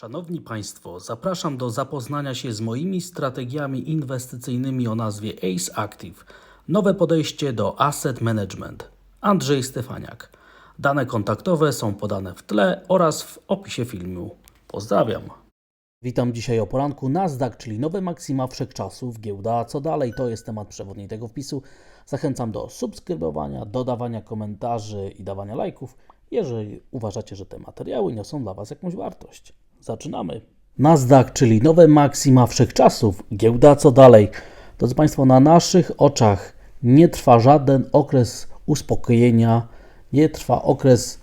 Szanowni Państwo, zapraszam do zapoznania się z moimi strategiami inwestycyjnymi o nazwie ACE Active. Nowe podejście do asset management. Andrzej Stefaniak. Dane kontaktowe są podane w tle oraz w opisie filmu. Pozdrawiam. Witam dzisiaj o poranku. Nasdaq, czyli nowe maksima wszechczasów. Giełda, co dalej? To jest temat przewodni tego wpisu. Zachęcam do subskrybowania, dodawania komentarzy i dawania lajków, jeżeli uważacie, że te materiały niosą dla Was jakąś wartość. Zaczynamy. Nasdaq, czyli nowe maksima wszechczasów. Giełda, co dalej? Drodzy Państwo, na naszych oczach nie trwa żaden okres uspokojenia, nie trwa okres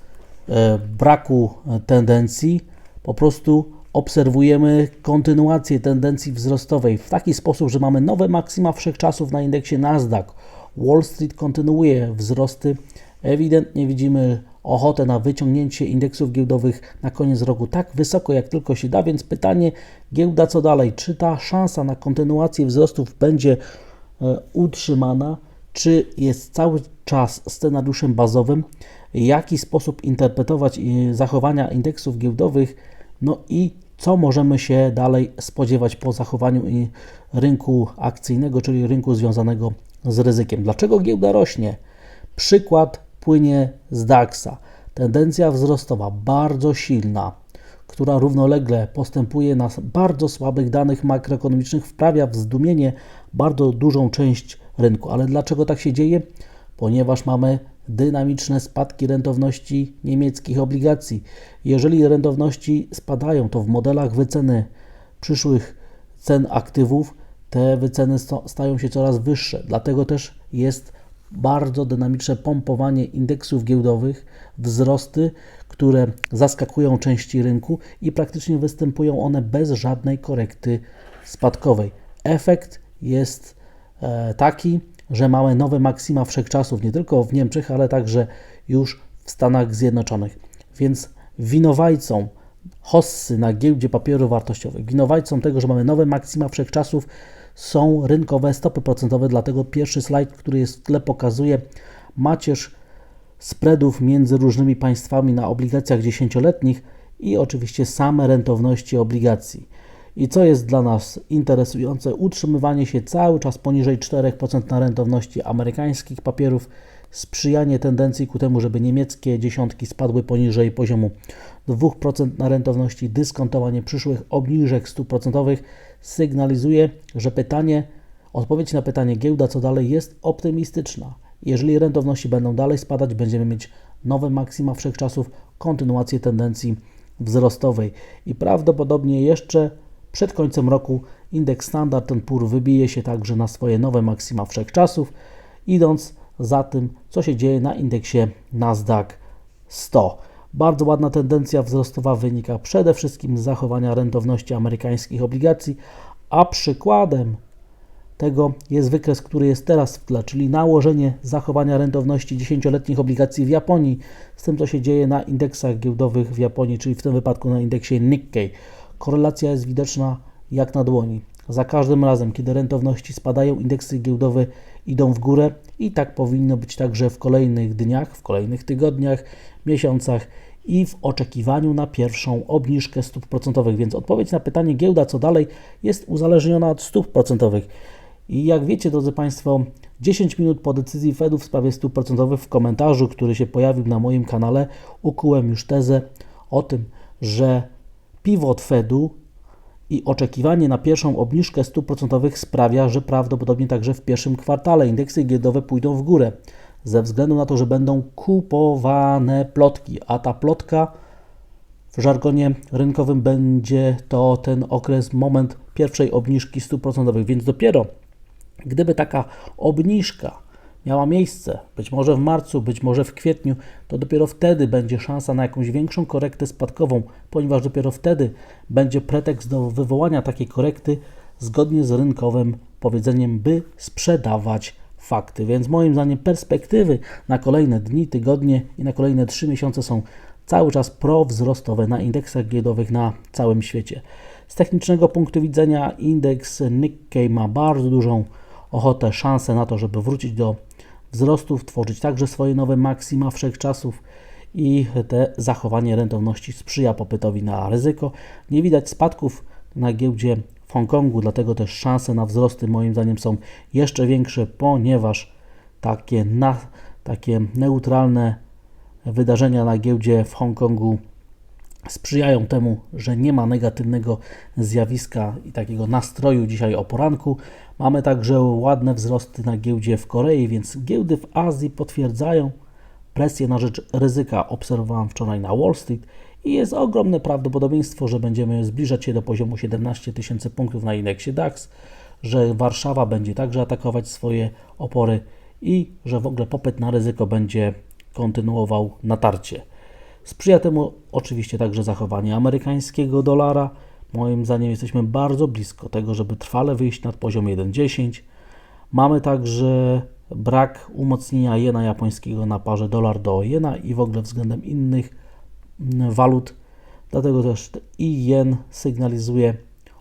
e, braku e, tendencji. Po prostu obserwujemy kontynuację tendencji wzrostowej w taki sposób, że mamy nowe maksima wszechczasów na indeksie Nasdaq. Wall Street kontynuuje wzrosty. Ewidentnie widzimy ochotę na wyciągnięcie indeksów giełdowych na koniec roku tak wysoko, jak tylko się da, więc pytanie, giełda co dalej? Czy ta szansa na kontynuację wzrostów będzie e, utrzymana, czy jest cały czas scenariuszem bazowym, jaki sposób interpretować e, zachowania indeksów giełdowych, no i co możemy się dalej spodziewać po zachowaniu i rynku akcyjnego, czyli rynku związanego z ryzykiem. Dlaczego giełda rośnie? Przykład płynie z DAX-a. Tendencja wzrostowa bardzo silna, która równolegle postępuje na bardzo słabych danych makroekonomicznych, wprawia w zdumienie bardzo dużą część rynku. Ale dlaczego tak się dzieje? Ponieważ mamy dynamiczne spadki rentowności niemieckich obligacji. Jeżeli rentowności spadają, to w modelach wyceny przyszłych cen aktywów te wyceny stają się coraz wyższe. Dlatego też jest bardzo dynamiczne pompowanie indeksów giełdowych, wzrosty, które zaskakują części rynku i praktycznie występują one bez żadnej korekty spadkowej. Efekt jest e, taki, że mamy nowe maksima wszechczasów nie tylko w Niemczech, ale także już w Stanach Zjednoczonych. Więc winowajcą hossy na giełdzie papierów wartościowych, winowajcą tego, że mamy nowe maksima wszechczasów są rynkowe stopy procentowe, dlatego pierwszy slajd, który jest w tle pokazuje macierz spreadów między różnymi państwami na obligacjach dziesięcioletnich i oczywiście same rentowności obligacji. I co jest dla nas interesujące, utrzymywanie się cały czas poniżej 4% na rentowności amerykańskich papierów, sprzyjanie tendencji ku temu, żeby niemieckie dziesiątki spadły poniżej poziomu 2% na rentowności, dyskontowanie przyszłych obniżek stóp procentowych sygnalizuje, że pytanie, odpowiedź na pytanie giełda co dalej jest optymistyczna. Jeżeli rentowności będą dalej spadać, będziemy mieć nowe maksima wszechczasów, kontynuację tendencji wzrostowej i prawdopodobnie jeszcze przed końcem roku indeks Standard Poor's wybije się także na swoje nowe maksima wszechczasów, idąc za tym, co się dzieje na indeksie Nasdaq 100. Bardzo ładna tendencja wzrostowa wynika przede wszystkim z zachowania rentowności amerykańskich obligacji, a przykładem tego jest wykres, który jest teraz w tle, czyli nałożenie zachowania rentowności 10-letnich obligacji w Japonii z tym, co się dzieje na indeksach giełdowych w Japonii, czyli w tym wypadku na indeksie Nikkei. Korelacja jest widoczna jak na dłoni. Za każdym razem, kiedy rentowności spadają, indeksy giełdowe idą w górę i tak powinno być także w kolejnych dniach, w kolejnych tygodniach, miesiącach i w oczekiwaniu na pierwszą obniżkę stóp procentowych. Więc odpowiedź na pytanie giełda co dalej jest uzależniona od stóp procentowych. I jak wiecie, drodzy Państwo, 10 minut po decyzji Fedu w sprawie stóp procentowych w komentarzu, który się pojawił na moim kanale, ukułem już tezę o tym, że pivot Fedu i oczekiwanie na pierwszą obniżkę stóp procentowych sprawia, że prawdopodobnie także w pierwszym kwartale indeksy giełdowe pójdą w górę, ze względu na to, że będą kupowane plotki, a ta plotka w żargonie rynkowym będzie to ten okres, moment pierwszej obniżki stóp procentowych, więc dopiero gdyby taka obniżka miała miejsce, być może w marcu, być może w kwietniu, to dopiero wtedy będzie szansa na jakąś większą korektę spadkową, ponieważ dopiero wtedy będzie pretekst do wywołania takiej korekty zgodnie z rynkowym powiedzeniem, by sprzedawać fakty. Więc moim zdaniem perspektywy na kolejne dni, tygodnie i na kolejne trzy miesiące są cały czas prowzrostowe na indeksach giełdowych na całym świecie. Z technicznego punktu widzenia indeks Nikkei ma bardzo dużą ochotę, szansę na to, żeby wrócić do wzrostów, tworzyć także swoje nowe maksima wszechczasów i te zachowanie rentowności sprzyja popytowi na ryzyko. Nie widać spadków na giełdzie Hongkongu, dlatego też szanse na wzrosty moim zdaniem są jeszcze większe, ponieważ takie, na, takie neutralne wydarzenia na giełdzie w Hongkongu sprzyjają temu, że nie ma negatywnego zjawiska i takiego nastroju dzisiaj o poranku. Mamy także ładne wzrosty na giełdzie w Korei, więc giełdy w Azji potwierdzają presję na rzecz ryzyka. Obserwowałem wczoraj na Wall Street i jest ogromne prawdopodobieństwo, że będziemy zbliżać się do poziomu 17 tysięcy punktów na indeksie DAX, że Warszawa będzie także atakować swoje opory i że w ogóle popyt na ryzyko będzie kontynuował natarcie. Sprzyja temu oczywiście także zachowanie amerykańskiego dolara. Moim zdaniem jesteśmy bardzo blisko tego, żeby trwale wyjść nad poziom 1,10. Mamy także brak umocnienia jena japońskiego na parze dolar do jena i w ogóle względem innych walut. Dlatego też i jen sygnalizuje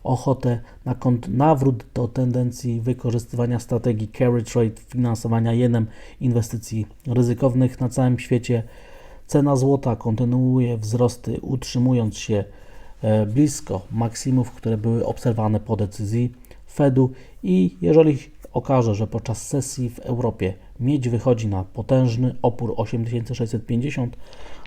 ochotę na nawrót do tendencji wykorzystywania strategii carry trade, finansowania jenem inwestycji ryzykownych na całym świecie. Cena złota kontynuuje wzrosty, utrzymując się e, blisko maksimów, które były obserwowane po decyzji Fedu i jeżeli okaże, że podczas sesji w Europie miedź wychodzi na potężny opór 8650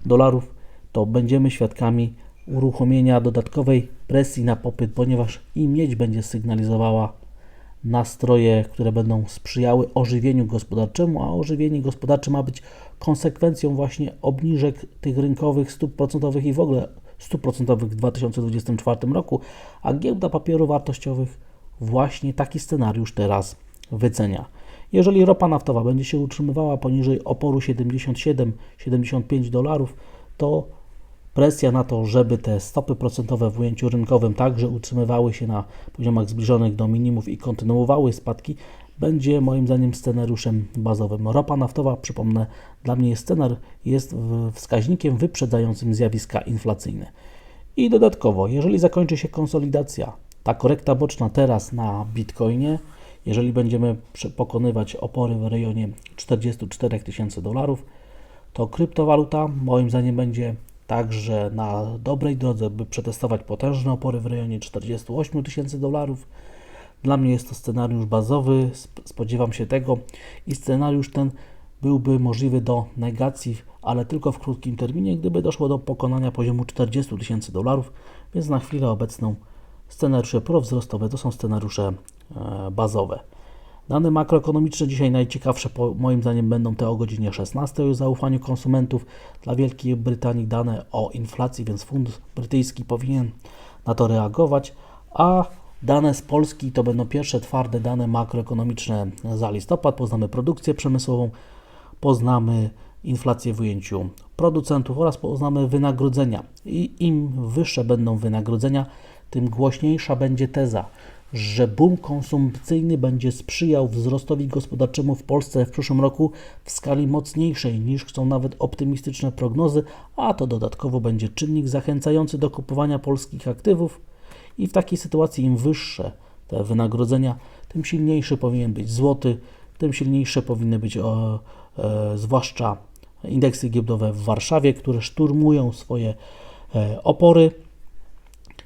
dolarów, to będziemy świadkami uruchomienia dodatkowej presji na popyt, ponieważ i miedź będzie sygnalizowała nastroje, które będą sprzyjały ożywieniu gospodarczemu, a ożywienie gospodarcze ma być konsekwencją właśnie obniżek tych rynkowych stóp procentowych i w ogóle stóp procentowych w 2024 roku, a giełda papierów wartościowych właśnie taki scenariusz teraz wycenia. Jeżeli ropa naftowa będzie się utrzymywała poniżej oporu 77-75 dolarów, to presja na to, żeby te stopy procentowe w ujęciu rynkowym także utrzymywały się na poziomach zbliżonych do minimów i kontynuowały spadki, będzie moim zdaniem scenariuszem bazowym. Ropa naftowa, przypomnę, dla mnie scenar, jest wskaźnikiem wyprzedzającym zjawiska inflacyjne. I dodatkowo, jeżeli zakończy się konsolidacja, ta korekta boczna teraz na Bitcoinie, jeżeli będziemy pokonywać opory w rejonie 44 tysięcy dolarów, to kryptowaluta moim zdaniem będzie także na dobrej drodze, by przetestować potężne opory w rejonie 48 tysięcy dolarów. Dla mnie jest to scenariusz bazowy, spodziewam się tego i scenariusz ten byłby możliwy do negacji, ale tylko w krótkim terminie, gdyby doszło do pokonania poziomu 40 tysięcy dolarów, więc na chwilę obecną scenariusze prowzrostowe to są scenariusze e, bazowe. Dane makroekonomiczne dzisiaj najciekawsze po, moim zdaniem będą te o godzinie 16 o zaufaniu konsumentów dla Wielkiej Brytanii, dane o inflacji, więc Fund Brytyjski powinien na to reagować, a dane z Polski to będą pierwsze twarde dane makroekonomiczne za listopad. Poznamy produkcję przemysłową, poznamy inflację w ujęciu producentów oraz poznamy wynagrodzenia. I im wyższe będą wynagrodzenia, tym głośniejsza będzie teza, że boom konsumpcyjny będzie sprzyjał wzrostowi gospodarczemu w Polsce w przyszłym roku w skali mocniejszej niż chcą nawet optymistyczne prognozy, a to dodatkowo będzie czynnik zachęcający do kupowania polskich aktywów i w takiej sytuacji im wyższe te wynagrodzenia, tym silniejszy powinien być złoty, tym silniejsze powinny być o, e, zwłaszcza indeksy giełdowe w Warszawie, które szturmują swoje e, opory.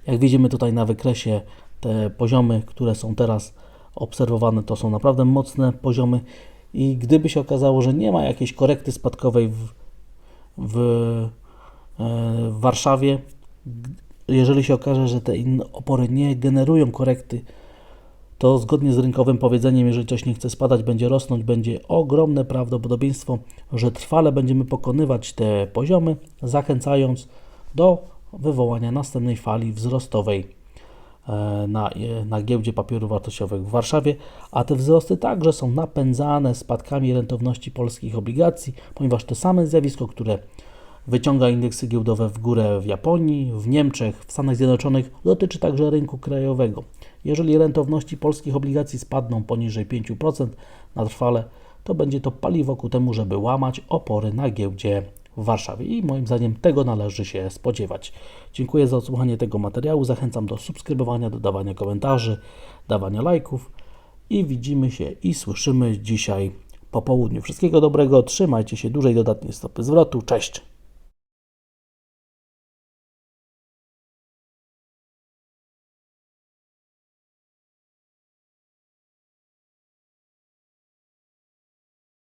Jak widzimy tutaj na wykresie, te poziomy, które są teraz obserwowane, to są naprawdę mocne poziomy. I gdyby się okazało, że nie ma jakiejś korekty spadkowej w, w, e, w Warszawie, jeżeli się okaże, że te opory nie generują korekty, to zgodnie z rynkowym powiedzeniem, jeżeli coś nie chce spadać, będzie rosnąć, będzie ogromne prawdopodobieństwo, że trwale będziemy pokonywać te poziomy, zachęcając do wywołania następnej fali wzrostowej na, e, na giełdzie papierów wartościowych w Warszawie, a te wzrosty także są napędzane spadkami rentowności polskich obligacji, ponieważ to same zjawisko, które wyciąga indeksy giełdowe w górę w Japonii, w Niemczech, w Stanach Zjednoczonych, dotyczy także rynku krajowego. Jeżeli rentowności polskich obligacji spadną poniżej 5% na trwale, to będzie to paliwo ku temu, żeby łamać opory na giełdzie w Warszawie i moim zdaniem tego należy się spodziewać. Dziękuję za odsłuchanie tego materiału. Zachęcam do subskrybowania, dodawania komentarzy, dawania lajków i widzimy się i słyszymy dzisiaj po południu. Wszystkiego dobrego, trzymajcie się dużej dodatniej stopy zwrotu. Cześć!